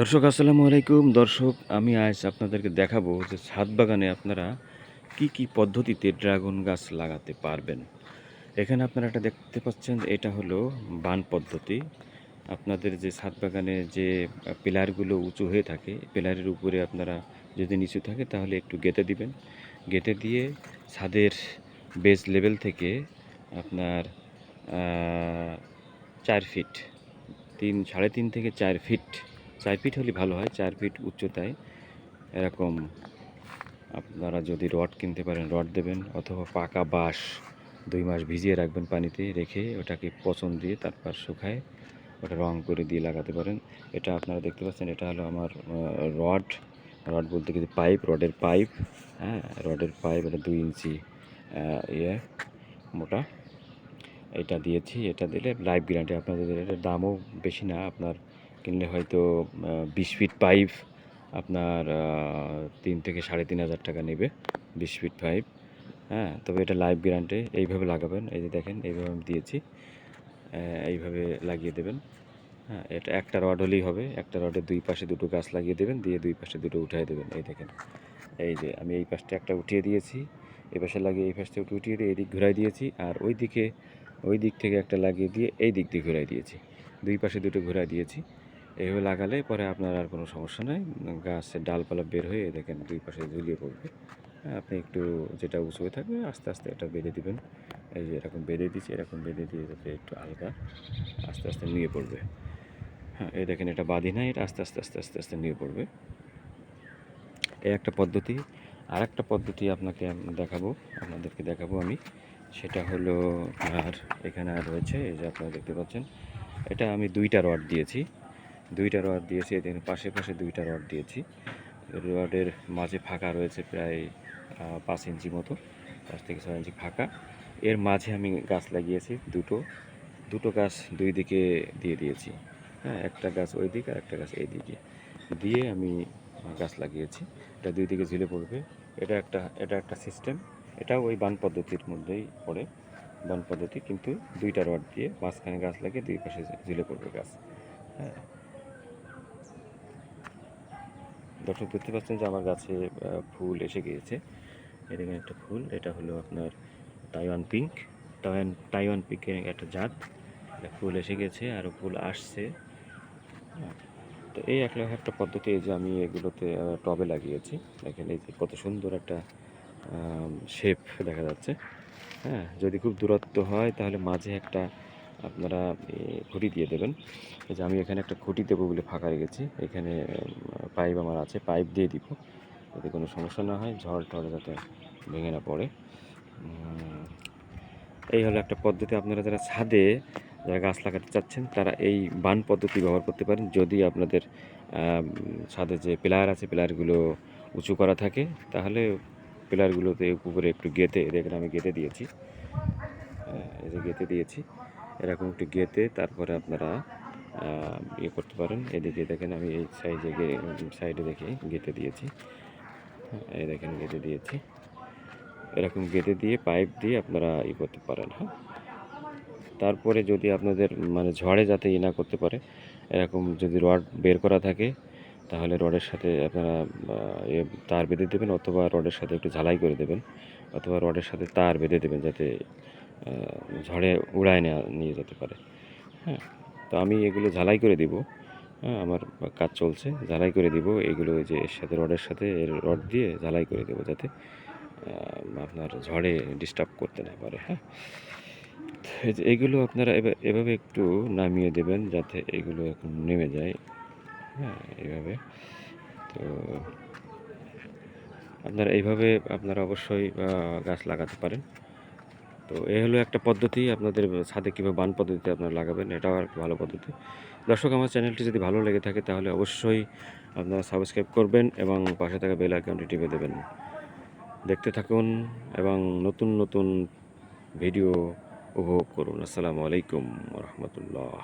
দর্শক, আসসালামু আলাইকুম। দর্শক, আমি আজ আপনাদেরকে দেখাবো যে ছাদ বাগানে আপনারা কি কি পদ্ধতিতে ড্রাগন গাছ লাগাতে পারবেন। এখানে আপনারা এটা দেখতে পাচ্ছেন এটা হলো বান পদ্ধতি। আপনাদের যে ছাদ বাগানে যে পিলারগুলো উঁচু হয়ে থাকে, পিলারের উপরে আপনারা যদি নিচু থাকে, তাহলে একটু গেঁথে দিবেন। গেঁথে দিয়ে ছাদের বেস লেভেল থেকে আপনার চার ফিট তিন, সাড়ে তিন থেকে চার ফিট চার ফিট হলে ভালো হয়, চার ফিট উচ্চতায়। এরকম আপনারা যদি রড কিনতে পারেন, রড দেবেন অথবা পাকা বাঁশ দুই মাস ভিজিয়ে রাখবেন পানিতে রেখে ওটাকে পচন দিয়ে তারপর শুকায়, ওটা রং করে দিয়ে লাগাতে পারেন। এটা আপনারা দেখতে পাচ্ছেন, এটা হলো আমার রড। রড বলতে কিছু পাইপ, রডের পাইপ। হ্যাঁ রডের পাইপ এটা দুই ইঞ্চি ইয়ে মোটা। এটা দিয়েছি, এটা দিলে লাইফ গ্যারান্টি। আপনাদের এটার দামও বেশি না, আপনার কিনলে হয়তো বিশ ফিট পাইপ আপনার তিন থেকে সাড়ে তিন হাজার টাকা নেবে বিশ ফিট পাইপ হ্যাঁ তবে এটা লাইভ গ্যারান্টি এইভাবে লাগাবেন। এই যে দেখেন, এইভাবে আমি দিয়েছি। এইভাবে লাগিয়ে দেবেন। হ্যাঁ এটা একটা রড হলেই হবে। একটা রডের দুই পাশে দুটো গাছ লাগিয়ে দেবেন, দিয়ে দুই পাশে দুটো উঠিয়ে দেবেন। এই দেখেন, এই যে আমি এই পাশটা একটা উঠিয়ে দিয়েছি। এই পাশে লাগিয়ে এই পাশটা একটু উঠিয়ে দিয়ে এই দিক ঘুরাই দিয়েছি। আর ওই দিকে ওই দিক থেকে একটা লাগিয়ে দিয়ে এই দিক দিয়ে ঘুরাই দিয়েছি। দুই পাশে দুটো ঘুরাই দিয়েছি। এইভাবে লাগালে পরে আপনার আর কোনো সমস্যা নাই। গাছের ডালপালা বের হয়ে দেখেন দুই পাশে ঝুলিয়ে পড়বে। আপনি একটু যেটা উঁচু হয়ে থাকবে, আস্তে আস্তে এটা বেঁধে দিবেন। এই যে এরকম বেঁধে দিচ্ছি এরকম বেঁধে দিয়ে যাতে একটু হালকা আস্তে আস্তে নিয়ে পড়বে। হ্যাঁ এই দেখেন এটা বাঁধি না এটা আস্তে আস্তে আস্তে আস্তে আস্তে নিয়ে পড়বে। এই একটা পদ্ধতি। আর একটা পদ্ধতি আপনাকে দেখাবো, আপনাদেরকে দেখাবো আমি। সেটা হলো আর এখানে আর রয়েছে, এই যে আপনারা দেখতে পাচ্ছেন। এটা আমি দুইটা রড দিয়েছি। দুইটা রড দিয়েছি এখানে পাশে পাশে দুইটা রড দিয়েছি। রডের মাঝে ফাঁকা রয়েছে প্রায় পাঁচ ইঞ্চি মতো, পাঁচ থেকে ছয় ইঞ্চি ফাঁকা। এর মাঝে আমি গাছ লাগিয়েছি দুটো দুটো গাছ দুই দিকে দিয়ে দিয়েছি। হ্যাঁ একটা গাছ ওই দিকে আর একটা গাছ এই দিকে দিয়ে আমি গাছ লাগিয়েছি। এটা দুই দিকে ঝুলে পড়বে। এটা একটা এটা একটা সিস্টেম এটাও ওই বান পদ্ধতির মধ্যেই পড়ে, বান পদ্ধতি। কিন্তু দুইটা রড দিয়ে মাঝখানে গাছ লাগিয়ে দুই পাশে ঝুলে পড়বে গাছ। হ্যাঁ দর্শক দেখতে পাচ্ছেন যে আমার গাছে ফুল এসে গিয়েছে। এদিকে একটা ফুল, এটা হলো আপনার তাইওয়ান পিঙ্ক তাইওয়ান তাইওয়ান পিঙ্কের একটা জাত। এটা ফুল এসে গেছে আরও ফুল আসছে। তো এই একটা একটা পদ্ধতি যে আমি এগুলোতে টবে লাগিয়েছি। দেখেন এই যে কত সুন্দর একটা শেপ দেখা যাচ্ছে। হ্যাঁ যদি খুব দূরত্ব হয়, তাহলে মাঝে একটা আপনারা খুঁটি দিয়ে দেবেন। এই যে আমি এখানে একটা খুঁটি দেবো বলে ফাঁকা রেখেছি। এখানে পাইপ আমার আছে, পাইপ দিয়ে দিব। যাতে কোনো সমস্যা না হয়, ঝড় টড় যাতে ভেঙে না পড়ে। এই হলো একটা পদ্ধতি। আপনারা যারা ছাদে, যারা গাছ লাগাতে চাচ্ছেন, তারা এই বান পদ্ধতি ব্যবহার করতে পারেন। যদি আপনাদের ছাদে যে পিলার আছে, পিলারগুলো উঁচু করা থাকে, তাহলে পিলারগুলোতে উপরে একটু গেঁথে, দেখেন আমি গেঁথে দিয়েছি। গেঁথে দিয়েছি। এরকম একটু গেঁথে তারপরে আপনারা ইয়ে করতে পারেন। এদিকে দেখেন আমি এই সাইডে সাইডে দেখে গেঁথে দিয়েছি। এই দেখেন গেঁথে দিয়েছি। এরকম গেঁথে দিয়ে, পাইপ দিয়ে আপনারা ই করতে পারেন হ্যাঁ। তারপরে যদি আপনাদের মানে ঝড়ে যাতে ই না করতে পারে, এরকম যদি রড বের করা থাকে, তাহলে রডের সাথে আপনারা তার বেঁধে দেবেন অথবা রডের সাথে একটু ঝালাই করে দেবেন, অথবা রডের সাথে তার বেঁধে দেবেন যাতে ঝড়ে উড়ায় নেওয়া নিয়ে যেতে পারে। হ্যাঁ তো আমি এগুলো ঝালাই করে দিব। হ্যাঁ আমার কাজ চলছে, ঝালাই করে দিব। এগুলো যে এর সাথে, রডের সাথে, এর রড দিয়ে ঝালাই করে দেবো যাতে আপনার ঝড়ে ডিস্টার্ব করতে না পারে। হ্যাঁ এগুলো আপনারা এভাবে একটু নামিয়ে দেবেন যাতে এগুলো এখন নেমে যায়। হ্যাঁ এইভাবে তো আপনারা এইভাবে আপনারা অবশ্যই গাছ লাগাতে পারেন। তো এ হলো একটা পদ্ধতি, আপনাদের ছাদে কীভাবে বান পদ্ধতিতে আপনারা লাগাবেন, এটাও আর ভালো পদ্ধতি। দর্শক, আমার চ্যানেলটি যদি ভালো লেগে থাকে তাহলে অবশ্যই আপনারা সাবস্ক্রাইব করবেন এবং পাশে থাকা বেল আইকনটি টিপে দেবেন। দেখতে থাকুন এবং নতুন নতুন ভিডিও উপভোগ করুন। আসসালামু আলাইকুম রহমতুল্লাহ।